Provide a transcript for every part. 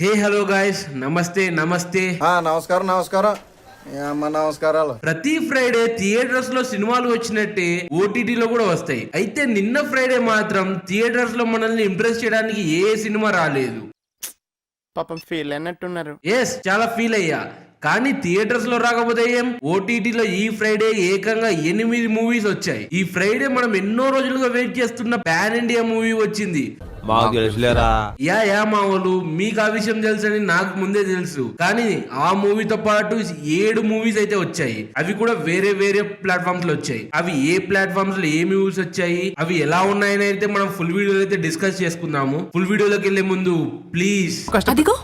Hey hello guys నమస్తే నమస్తే ఆ, నమస్కారం నమస్కారం. అమ్మ నమస్కారాలు. ప్రతి ఫ్రైడే థియేటర్స్లో సినిమాలు వచ్చినట్టే ఓటీటీలో కూడా వస్తాయి. అయితే నిన్న ఫ్రైడే మాత్రం థియేటర్స్లో మనల్ని ఇంప్రెస్ చేయడానికి ఏ సినిమా రాలేదు. పాపం ఫీల్ అయినట్టున్నారు. ఎస్ చాలా ఫీల్ అయ్యా. కానీ థియేటర్స్లో రాకపోతే ఏం? ఓటీటీలో ఈ ఫ్రైడే ఏకంగా ఎనిమిది మూవీస్ వచ్చాయి. ఈ ఫ్రైడే మనం ఎన్నో రోజులుగా వెయిట్ చేస్తున్న పాన్ ఇండియా మూవీ వచ్చింది. మాకు తెలుసులేరా? యా యా మామూలు మీకు ఆ విషయం తెలుసని నాకు ముందే తెలుసు. కానీ ఆ మూవీతో పాటు ఏడు మూవీస్ అయితే వచ్చాయి. అవి కూడా వేరే వేరే ప్లాట్ఫామ్స్లో వచ్చాయి. అవి ఏ ప్లాట్ఫామ్స్లో ఏ మూవీస్ వచ్చాయి అవి ఎలా ఉన్నాయని అయితే మనం ఫుల్ వీడియోలో అయితే డిస్కస్ చేసుకుందాము. ఫుల్ వీడియోలోకి వెళ్ళే ముందు ప్లీజ్ అదిగో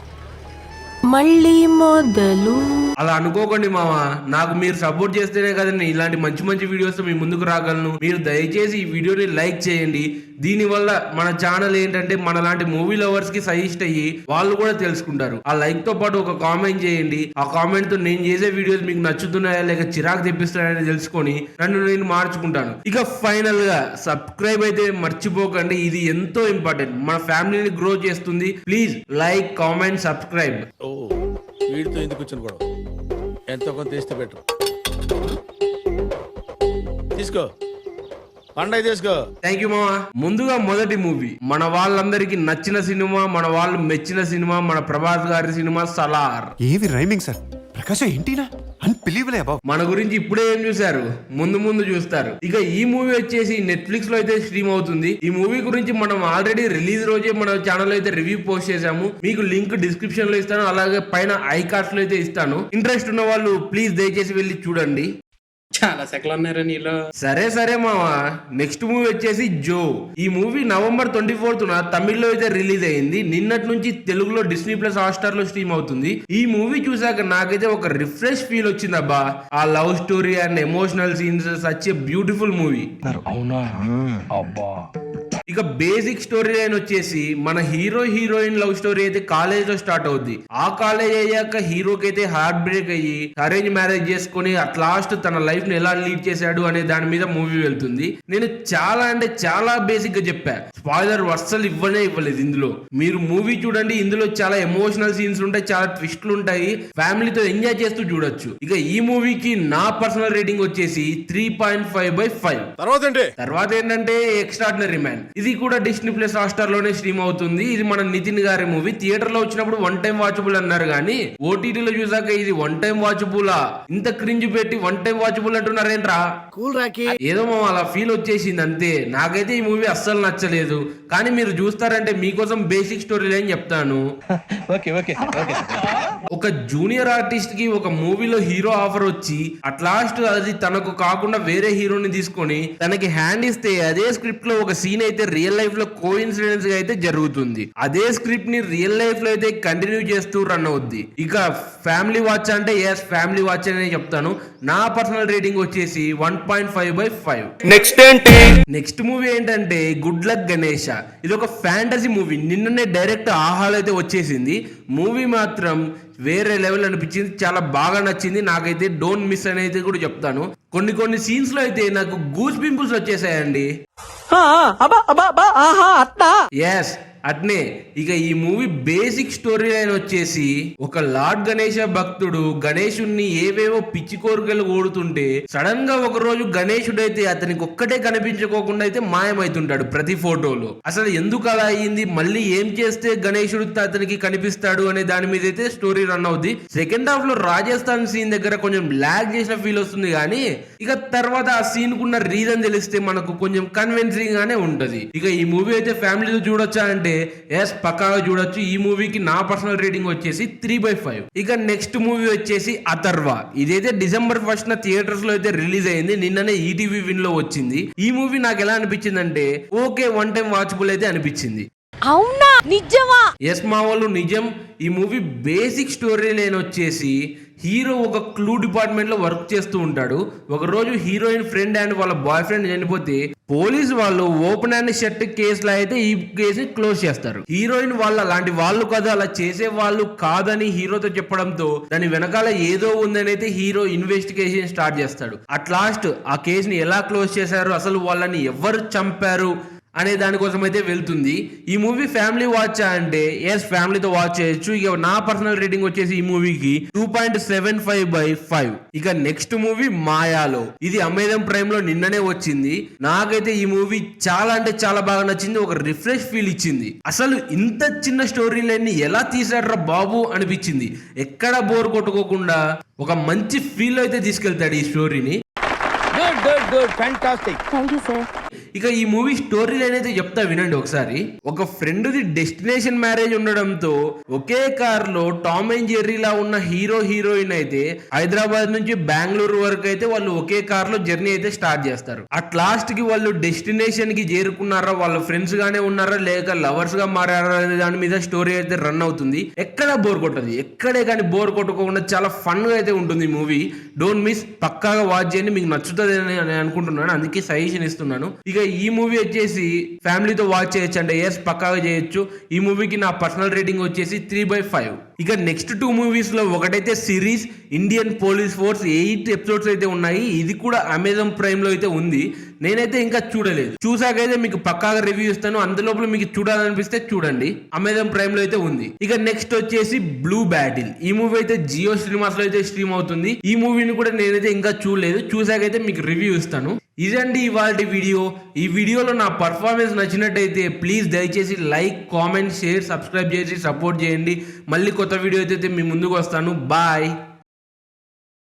మళ్ళీ మొదలు. అలా అనుకోకండి మామ నాకు మీరు సపోర్ట్ చేస్తేనే కదా నేను ఇలాంటి మంచి మంచి వీడియోస్ మీ ముందుకు రాగలను. మీరు దయచేసి ఈ వీడియోని లైక్ చేయండి. దీనివల్ల మన ఛానల్ ఏంటంటే మన లాంటి మూవీ లవర్స్కి సజెస్ట్ అయ్యి వాళ్ళు కూడా తెలుసుకుంటారు. ఆ లైక్తో పాటు ఒక కామెంట్ చేయండి. ఆ కామెంట్తో నేను చేసే వీడియోస్ మీకు నచ్చుతున్నాయా లేక చిరాకు తెప్పిస్తున్నాయని తెలుసుకొని నన్ను నేను మార్చుకుంటాను. ఇక ఫైనల్గా సబ్స్క్రైబ్ అయితే మర్చిపోకండి. ఇది ఎంతో ఇంపార్టెంట్ మన ఫ్యామిలీని గ్రో చేస్తుంది. ప్లీజ్ లైక్ కామెంట్ సబ్స్క్రైబ్ ఓ వీడితో ఎందుకు వచ్చిన ఎంతో కొంత తీస్తే బెటర్. తీసుకో. పండగ తీసుకో. థ్యాంక్ యూ మామా ముందుగా మొదటి మూవీ. మన వాళ్ళందరికి నచ్చిన సినిమా మన వాళ్ళు మెచ్చిన సినిమా మన ప్రభాస్ గారి సినిమా సలార్. ఏవి రైమింగ్ సార్ ప్రకాశం ఏంటినా? అన్బిలీవలే అబౌ మన గురించి ఇప్పుడే ఏం చూశారు? ముందు ముందు చూస్తారు. ఇక ఈ మూవీ వచ్చేసి నెట్ఫ్లిక్స్లో అయితే స్ట్రీమ్ అవుతుంది. ఈ మూవీ గురించి మనం ఆల్రెడీ రిలీజ్ రోజే మన ఛానల్ అయితే రివ్యూ పోస్ట్ చేశాము. మీకు లింక్ డిస్క్రిప్షన్లో ఇస్తాను. అలాగే పైన ఐ కార్డ్స్లో అయితే ఇస్తాను. ఇంట్రెస్ట్ ఉన్న వాళ్ళు ప్లీజ్ దయచేసి వెళ్ళి చూడండి. చాలా సెకలు ఉన్నారా నీలో. సరే సరే మావా. నెక్స్ట్ మూవీ వచ్చేసి జో. ఈ మూవీ నవంబర్ ట్వంటీ ఫోర్త్ తమిళ్ళో అయితే రిలీజ్ అయింది. నిన్నటి నుంచి తెలుగులో డిస్నీ ప్లస్ హాట్స్టార్లో స్ట్రీమ్ అవుతుంది. ఈ మూవీ చూసాక నాకైతే ఒక రిఫ్రెష్ ఫీల్ వచ్చింది అబ్బా. ఆ love story and emotional scenes such a beautiful movie ఇక బేసిక్ స్టోరీ లైన్ వచ్చేసి మన హీరో హీరోయిన్ లవ్ స్టోరీ అయితే కాలేజ్లో స్టార్ట్ అవుద్ది. ఆ కాలేజ్ అయ్యాక హీరోకి అయితే హార్ట్ బ్రేక్ అయ్యి అరేంజ్ మ్యారేజ్ చేసుకుని అట్ లాస్ట్ తన లైఫ్ని ఎలా లీడ్ చేశాడు అనే దాని మీద మూవీ వెళ్తుంది. నేను చాలా అంటే చాలా బేసిక్గా చెప్పా. స్పాయిలర్ అస్సలు ఇవ్వనే ఇవ్వలేదు ఇందులో. మీరు మూవీ చూడండి ఇందులో చాలా ఎమోషనల్ సీన్స్ ఉంటాయి చాలా ట్విస్ట్లు ఉంటాయి. ఫ్యామిలీతో ఎంజాయ్ చేస్తూ చూడొచ్చు. ఇక ఈ మూవీకి నా పర్సనల్ రేటింగ్ వచ్చేసి three point five by five తర్వాత తర్వాత ఏంటంటే ఎక్స్ట్రాడినరీ మ్యాన్ ఇది కూడా డిస్నీ ప్లస్ హాట్స్టార్లోనే స్ట్రీమ్ అవుతుంది. ఇది మన నితిన్ గారి మూవీ. థియేటర్లో వచ్చినప్పుడు వన్ టైం వాచబుల్ అన్నారు కానీ ఓటీటీలో చూసాక ఇది వన్ టైం వాచబులా ఇంత క్రింజ్ పెట్టి వన్ టైం వాచబుల్ అంటున్నారేంట్రా? కూల్ రాకి. ఏదో మా అలా ఫీల్ వచ్చేసింది అంతే. నాకైతే ఈ మూవీ అస్సలు నచ్చలేదు. కానీ మీరు చూస్తారంటే మీకోసం బేసిక్ స్టోరీ లైన్ చెప్తాను. ఒక జూనియర్ ఆర్టిస్ట్కి ఒక మూవీలో హీరో ఆఫర్ వచ్చి అట్ లాస్ట్ అది తనకు కాకుండా వేరే హీరోని తీసుకొని తనకి హ్యాండ్ ఇస్తే అదే స్క్రిప్ట్లో ఒక సీన్ అయితే రియల్ లైఫ్లో కో ఇన్సిడెన్స్గా అయితే జరుగుతుంది. అదే స్క్రిప్ట్ని రియల్ లైఫ్లో అయితే కంటిన్యూ చేస్తూ రన్ అవుద్ది. ఇక ఫ్యామిలీ వాచ్ అంటే ఎస్ ఫ్యామిలీ వాచ్ అనే చెప్తాను. నా పర్సనల్ రేటింగ్ వచ్చేసి one point five by five next ఏంటి? నెక్స్ట్ మూవీ ఏంటంటే గుడ్ లక్ గణేష ఇది ఒక ఫ్యాంటసీ మూవీ నిన్ననే డైరెక్ట్ ఆహాలో అయితే వచ్చేసింది. మూవీ మాత్రం వేరే లెవెల్ అనిపించింది చాలా బాగా నచ్చింది. నాకైతే డోంట్ మిస్ అని అయితే కూడా చెప్తాను. కొన్ని కొన్ని సీన్స్లో అయితే నాకు గూస్ పింపుల్స్ వచ్చేసాయండి. ఎస్ అట్నే ఇక ఈ మూవీ బేసిక్ స్టోరీ లైన్ వచ్చేసి ఒక లార్డ్ గణేష భక్తుడు గణేశుణ్ణి ఏవేవో పిచ్చి కోరికలు ఓడుతుంటే సడన్గా ఒక రోజు గణేశుడు అయితే అతనికి ఒక్కటే కనిపించుకోకుండా అయితే మాయమైతుంటాడు ప్రతి ఫోటోలో. అసలు ఎందుకు అలా అయ్యింది? మళ్ళీ ఏం చేస్తే గణేశుడు అతనికి కనిపిస్తాడు అనే దాని మీద అయితే స్టోరీ రన్ అవుద్ది. సెకండ్ హాఫ్లో రాజస్థాన్ సీన్ దగ్గర కొంచెం లాగ్ చేసిన ఫీల్ వస్తుంది కానీ ఇక తర్వాత ఆ సీన్ కున్న రీజన్ తెలిస్తే మనకు కొంచెం కన్విన్సింగ్ గానే ఉంటది. ఇక ఈ మూవీ అయితే ఫ్యామిలీతో చూడొచ్చా అంటే ఎస్ పక్కాగా చూడొచ్చు. ఈ మూవీకి నా పర్సనల్ రేటింగ్ వచ్చేసి త్రీ బై ఫైవ్ ఇక నెక్స్ట్ మూవీ వచ్చేసి అథర్వ. ఇదైతే డిసెంబర్ ఫస్ట్ నా థియేటర్స్లో అయితే రిలీజ్ అయింది. నిన్ననే ఈటీవీ విన్లో వచ్చింది. ఈ మూవీ నాకు ఎలా అనిపించింది అంటే ఓకే వన్ టైం వాచబుల్ అయితే అనిపించింది. అవునా? నిజమా? ఎస్ మా వాళ్ళు నిజం. ఈ మూవీ బేసిక్ స్టోరీ లైన్ వచ్చేసి హీరో ఒక క్లూ డిపార్ట్మెంట్లో వర్క్ చేస్తూ ఉంటాడు. ఒక రోజు హీరోయిన్ ఫ్రెండ్ అండ్ వాళ్ళ బాయ్ ఫ్రెండ్ చనిపోతే పోలీస్ వాళ్ళు ఓపెన్ అండ్ షర్ట్ కేసులో అయితే ఈ కేసు క్లోజ్ చేస్తారు. హీరోయిన్ వాళ్ళు అలాంటి వాళ్ళు కదా అలా చేసే వాళ్ళు కాదని హీరోతో చెప్పడంతో దాని వెనకాల ఏదో ఉందని అయితే హీరో ఇన్వెస్టిగేషన్ స్టార్ట్ చేస్తాడు. అట్ లాస్ట్ ఆ కేసుని ఎలా క్లోజ్ చేశారు? అసలు వాళ్ళని ఎవరు చంపారు? అనే దానికోసం అయితే వెళ్తుంది. ఈ మూవీ ఫ్యామిలీ వాచ్ అంటే ఎస్ ఫ్యామిలీతో వాచ్ చేయొచ్చు. ఇక నా పర్సనల్ రేటింగ్ వచ్చేసి ఈ మూవీకి two point seven five by five ఇక నెక్స్ట్ మూవీ మాయాలో. ఇది అమెజాన్ ప్రైమ్లో నిన్ననే వచ్చింది. నాకైతే ఈ మూవీ చాలా అంటే చాలా బాగా నచ్చింది. ఒక రిఫ్రెష్ ఫీల్ ఇచ్చింది. అసలు ఇంత చిన్న స్టోరీ లైన్ ఎలా తీసాడరా బాబు అనిపించింది. ఎక్కడ బోర్ కొట్టుకోకుండా ఒక మంచి ఫీల్ అయితే తీసుకెళ్తాడు ఈ స్టోరీని good good good fantastic thank you sir ఇక ఈ మూవీ స్టోరీ లైన్ అయితే చెప్తా వినండి ఒకసారి. ఒక ఫ్రెండ్ ది డెస్టినేషన్ మ్యారేజ్ ఉండడంతో ఒకే కార్లో టామ్ అండ్ జెర్రీలా ఉన్న హీరో హీరోయిన్ అయితే హైదరాబాద్ నుంచి బెంగళూరు వరకు అయితే వాళ్ళు ఒకే కార్లో జర్నీ అయితే స్టార్ట్ చేస్తారు. అట్ లాస్ట్కి వాళ్ళు డెస్టినేషన్కి చేరుకున్నారా? వాళ్ళ ఫ్రెండ్స్ గానే ఉన్నారా? లేక లవర్స్గా మారారా? అనే దాని మీద స్టోరీ అయితే రన్ అవుతుంది. ఎక్కడ బోర్ కొట్టదు. ఎక్కడే కానీ బోర్ కొట్టుకోకుండా చాలా ఫన్గా అయితే ఉంటుంది ఈ మూవీ డోంట్ మిస్ పక్కాగా వాచ్ చేయండి. మీకు నచ్చుతుంది అని నేను అనుకుంటున్నాను. అందుకే సజెషన్ ఇస్తున్నాను. ఇక ఈ మూవీ వచ్చేసి ఫ్యామిలీతో వాచ్ చేయొచ్చు అంటే ఎస్ పక్కాగా చేయొచ్చు. ఈ మూవీకి నా పర్సనల్ రేటింగ్ వచ్చేసి త్రీ బై ఫైవ్ ఇక నెక్స్ట్ టూ మూవీస్లో ఒకటైతే series Indian police force eight episodes అయితే ఉన్నాయి. ఇది కూడా అమెజాన్ ప్రైమ్లో అయితే ఉంది. నేనైతే ఇంకా చూడలేదు. చూసాకైతే మీకు పక్కాగా రివ్యూ ఇస్తాను. అందులోపల మీకు చూడాలనిపిస్తే చూడండి. అమెజాన్ ప్రైమ్లో అయితే ఉంది. ఇక నెక్స్ట్ వచ్చేసి బ్లూ బ్యాటిల్ ఈ మూవీ అయితే జియో సినిమాస్లో అయితే స్ట్రీమ్ అవుతుంది. ఈ మూవీని కూడా నేనైతే ఇంకా చూడలేదు. చూసాకైతే మీకు రివ్యూ ఇస్తాను. ఇదండి ఇవాళ వీడియో. ఈ వీడియోలో నా పర్ఫార్మెన్స్ నచ్చినట్టయితే ప్లీజ్ దయచేసి లైక్ కామెంట్ షేర్ సబ్స్క్రైబ్ చేసి సపోర్ట్ చేయండి. మళ్ళీ కొత్త వీడియో అయితే మీ ముందుకు వస్తాను. బాయ్